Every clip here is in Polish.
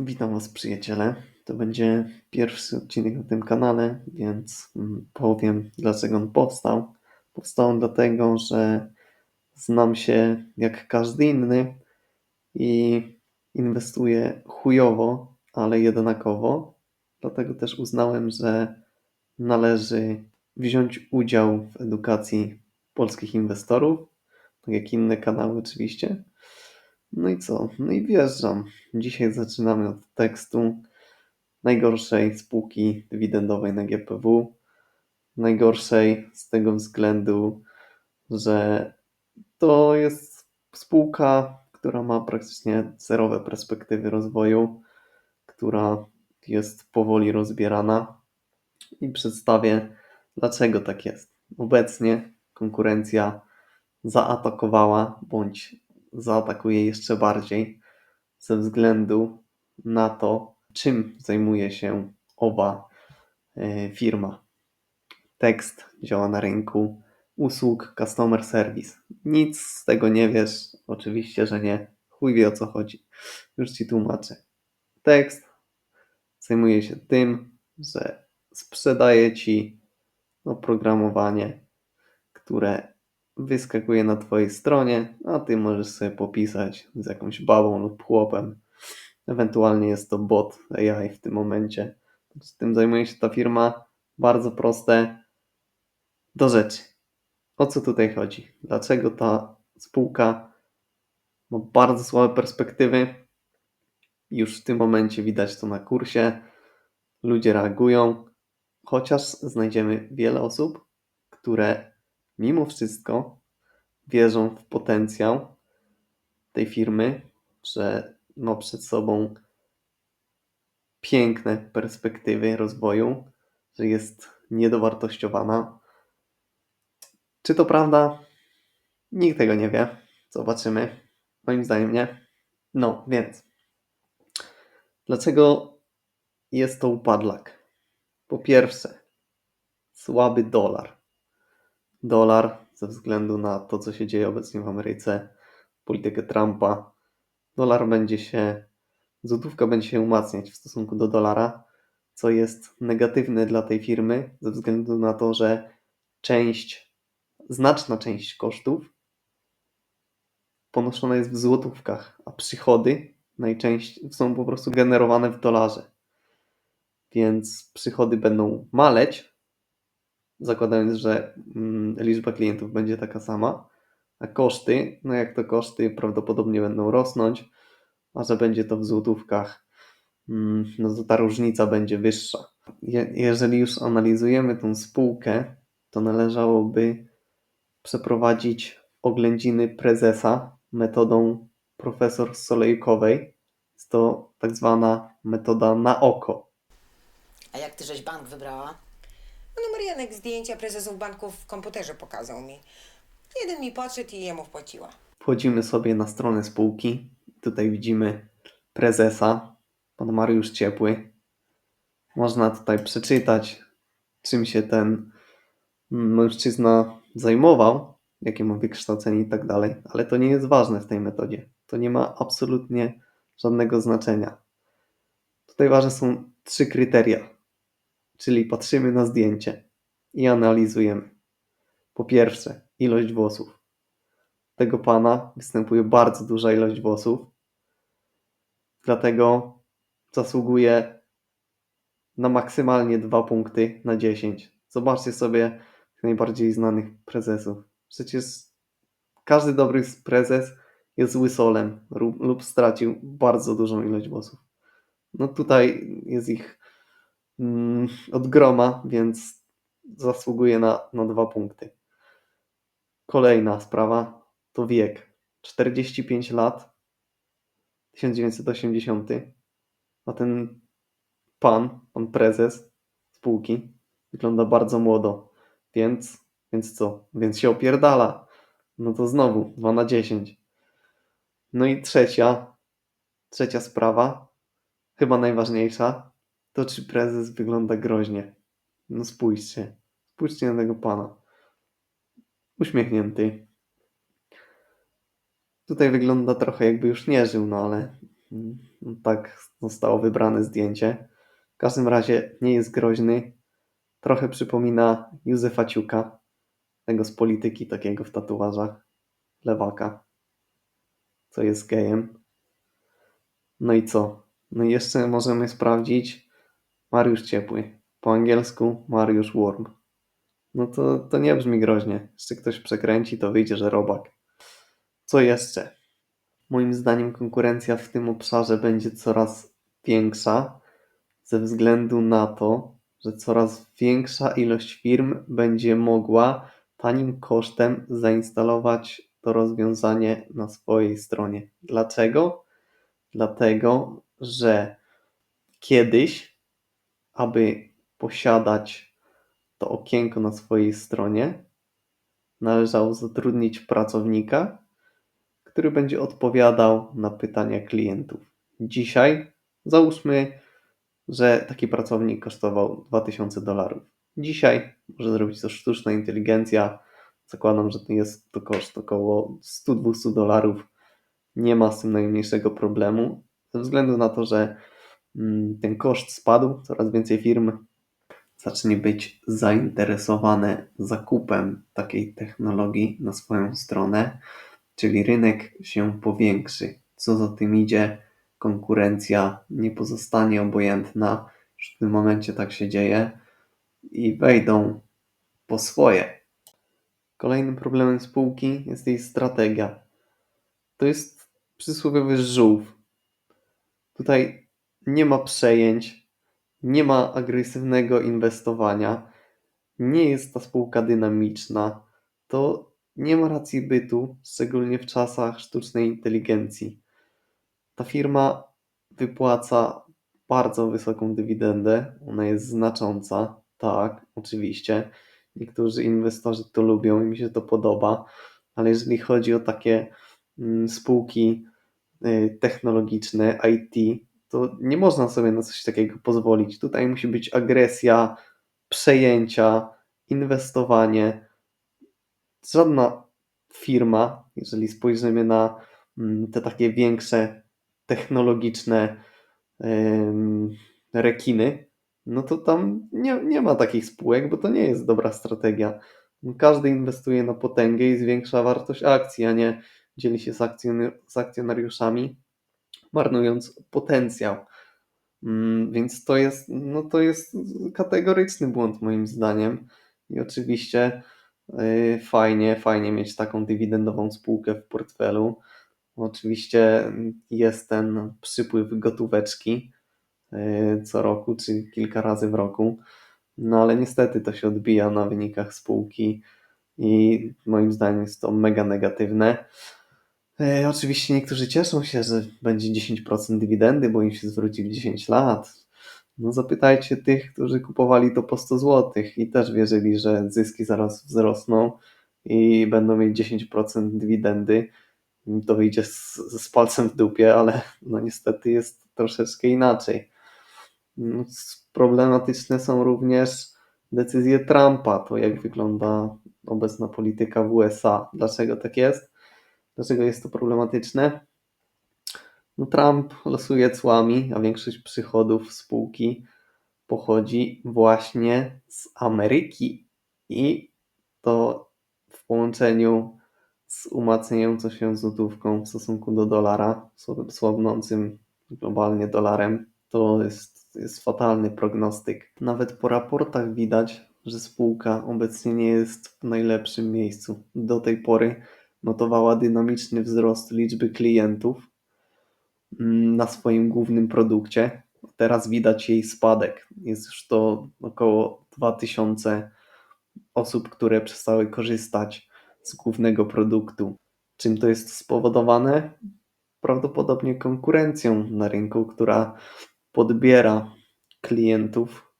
Witam Was, przyjaciele. To będzie pierwszy odcinek na tym kanale, więc mm, powiem, dlaczego on powstał. Powstał on dlatego, że znam się jak każdy inny i inwestuję chujowo, ale jednakowo. Dlatego też uznałem, że należy wziąć udział w edukacji polskich inwestorów, tak jak inne kanały oczywiście. No i co? No i wjeżdżam. Dzisiaj zaczynamy od tekstu najgorszej spółki dywidendowej na GPW. Najgorszej z tego względu, że to jest spółka, która ma praktycznie zerowe perspektywy rozwoju, która jest powoli rozbierana i przedstawię, dlaczego tak jest. Obecnie konkurencja zaatakowała bądź zaatakuje jeszcze bardziej ze względu na to, czym zajmuje się owa e, firma. Tekst działa na rynku usług customer service. Nic z tego nie wiesz, oczywiście, że nie. Chuj wie o co chodzi. Już ci tłumaczę. Tekst zajmuje się tym, że sprzedaje ci oprogramowanie, które wyskakuje na twojej stronie, a ty możesz sobie popisać z jakąś babą lub chłopem. Ewentualnie jest to bot AI w tym momencie. Z tym zajmuje się ta firma. Bardzo proste. Do rzeczy. O co tutaj chodzi? Dlaczego ta spółka ma bardzo słabe perspektywy? Już w tym momencie widać to na kursie. Ludzie reagują, chociaż znajdziemy wiele osób, które mimo wszystko wierzą w potencjał tej firmy, że ma przed sobą piękne perspektywy rozwoju, że jest niedowartościowana. Czy to prawda? Nikt tego nie wie. Zobaczymy. Moim zdaniem nie. No, więc dlaczego jest to upadlak? Po pierwsze, słaby dolar dolar ze względu na to, co się dzieje obecnie w Ameryce, politykę Trumpa. Dolar będzie się, złotówka będzie się umacniać w stosunku do dolara, co jest negatywne dla tej firmy ze względu na to, że część, znaczna część kosztów ponoszona jest w złotówkach, a przychody najczęściej są po prostu generowane w dolarze. Więc przychody będą maleć, zakładając, że mm, liczba klientów będzie taka sama, a koszty, no jak to koszty prawdopodobnie będą rosnąć, a że będzie to w złotówkach, mm, no to ta różnica będzie wyższa. Je, jeżeli już analizujemy tą spółkę, to należałoby przeprowadzić oględziny prezesa metodą profesor Solejkowej. Jest to tak zwana metoda na oko. A jak ty żeś bank wybrała? No Marianek zdjęcia prezesów banków w komputerze pokazał mi. Jeden mi podszedł i jemu wpłaciła. Wchodzimy sobie na stronę spółki. Tutaj widzimy prezesa, pan Mariusz Ciepły. Można tutaj przeczytać, czym się ten mężczyzna zajmował, jakie ma wykształcenie i tak dalej, ale to nie jest ważne w tej metodzie. To nie ma absolutnie żadnego znaczenia. Tutaj ważne są trzy kryteria, czyli patrzymy na zdjęcie i analizujemy. Po pierwsze, ilość włosów. Tego pana występuje bardzo duża ilość włosów, dlatego zasługuje na maksymalnie dwa punkty na 10. Zobaczcie sobie najbardziej znanych prezesów. Przecież każdy dobry prezes jest łysolem lub stracił bardzo dużą ilość włosów. No tutaj jest ich od groma, więc zasługuje na, na dwa punkty. Kolejna sprawa to wiek. 45 lat, 1980, a ten pan, pan prezes spółki wygląda bardzo młodo, więc, więc co? Więc się opierdala. No to znowu 2 na 10. No i trzecia, trzecia sprawa, chyba najważniejsza, to czy prezes wygląda groźnie. No spójrzcie, spójrzcie na tego pana. Uśmiechnięty. Tutaj wygląda trochę jakby już nie żył, no ale tak zostało wybrane zdjęcie. W każdym razie nie jest groźny. Trochę przypomina Józefa Ciuka, tego z polityki, takiego w tatuażach, lewaka, co jest gejem. No i co? No i jeszcze możemy sprawdzić Mariusz Ciepły. Po angielsku Mariusz Worm. No to, to nie brzmi groźnie. Jeszcze ktoś przekręci, to wyjdzie, że robak. Co jeszcze? Moim zdaniem konkurencja w tym obszarze będzie coraz większa ze względu na to, że coraz większa ilość firm będzie mogła tanim kosztem zainstalować to rozwiązanie na swojej stronie. Dlaczego? Dlatego, że kiedyś, aby posiadać to okienko na swojej stronie, należało zatrudnić pracownika, który będzie odpowiadał na pytania klientów. Dzisiaj załóżmy, że taki pracownik kosztował 2000 dolarów. Dzisiaj może zrobić to sztuczna inteligencja. Zakładam, że to jest to koszt około 100-200 dolarów. Nie ma z tym najmniejszego problemu, ze względu na to, że ten koszt spadł, coraz więcej firm zacznie być zainteresowane zakupem takiej technologii na swoją stronę, czyli rynek się powiększy. Co za tym idzie, konkurencja nie pozostanie obojętna, w tym momencie tak się dzieje i wejdą po swoje. Kolejnym problemem spółki jest jej strategia. To jest przysłowiowy żółw. Tutaj nie ma przejęć, nie ma agresywnego inwestowania, nie jest ta spółka dynamiczna, to nie ma racji bytu, szczególnie w czasach sztucznej inteligencji. Ta firma wypłaca bardzo wysoką dywidendę, ona jest znacząca, tak, oczywiście. Niektórzy inwestorzy to lubią i mi się to podoba, ale jeżeli chodzi o takie mm, spółki y, technologiczne, IT, to nie można sobie na coś takiego pozwolić. Tutaj musi być agresja, przejęcia, inwestowanie. Żadna firma, jeżeli spojrzymy na mm, te takie większe technologiczne rekiny, no to tam nie, nie ma takich spółek, bo to nie jest dobra strategia. Każdy inwestuje na potęgę i zwiększa wartość akcji, a nie dzieli się z, akcjon- z akcjonariuszami, marnując potencjał. Mm, Więc to jest, no to jest kategoryczny błąd moim zdaniem. I oczywiście yy, fajnie, fajnie mieć taką dywidendową spółkę w portfelu. Oczywiście jest ten przypływ gotóweczki yy, co roku, czy kilka razy w roku. No ale niestety to się odbija na wynikach spółki i moim zdaniem jest to mega negatywne. E, oczywiście niektórzy cieszą się, że będzie 10% dywidendy, bo im się zwróci w 10 lat. No zapytajcie tych, którzy kupowali to po 100 zł i też wierzyli, że zyski zaraz wzrosną i będą mieć 10% dywidendy. To wyjdzie z, z palcem w dupie, ale no niestety jest troszeczkę inaczej. S- Problematyczne są również decyzje Trumpa, to jak wygląda obecna polityka w USA. Dlaczego tak jest? Dlaczego jest to problematyczne? No Trump losuje cłami, a większość przychodów spółki pochodzi właśnie z Ameryki i to w połączeniu z umacniającą się złotówką w stosunku do dolara, słab- słabnącym globalnie dolarem, to jest, jest fatalny prognostyk. Nawet po raportach widać, że spółka obecnie nie jest w najlepszym miejscu. Do tej pory notowała dynamiczny wzrost liczby klientów mm, na swoim głównym produkcie. Teraz widać jej spadek. Jest już to około 2000 osób, które przestały korzystać z głównego produktu. Czym to jest spowodowane? Prawdopodobnie konkurencją na rynku, która podbiera klientów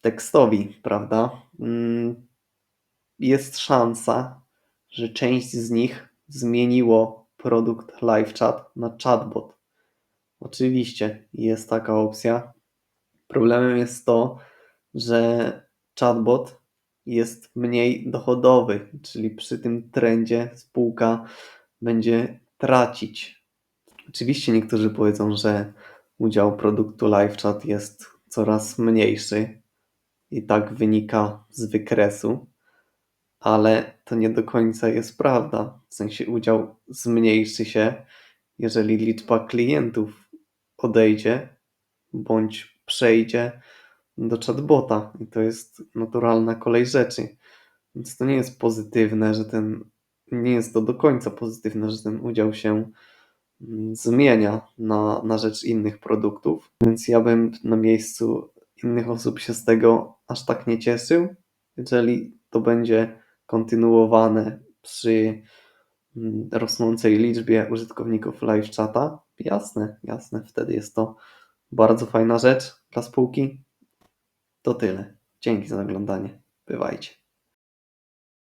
tekstowi, prawda? Mm, Jest szansa, że część z nich zmieniło produkt LiveChat na chatbot. Oczywiście jest taka opcja. Problemem jest to, że chatbot jest mniej dochodowy, czyli przy tym trendzie spółka będzie tracić. Oczywiście niektórzy powiedzą, że udział produktu LiveChat jest coraz mniejszy i tak wynika z wykresu, ale to nie do końca jest prawda. W sensie udział zmniejszy się, jeżeli liczba klientów odejdzie bądź przejdzie do chatbota i to jest naturalna kolej rzeczy. Więc to nie jest pozytywne, że ten nie jest to do końca pozytywne, że ten udział się mm, zmienia na, na rzecz innych produktów. Więc ja bym na miejscu innych osób się z tego aż tak nie cieszył. Jeżeli to będzie kontynuowane przy mm, rosnącej liczbie użytkowników live chata, jasne, jasne, wtedy jest to bardzo fajna rzecz dla spółki. To tyle. Dzięki za oglądanie. Bywajcie.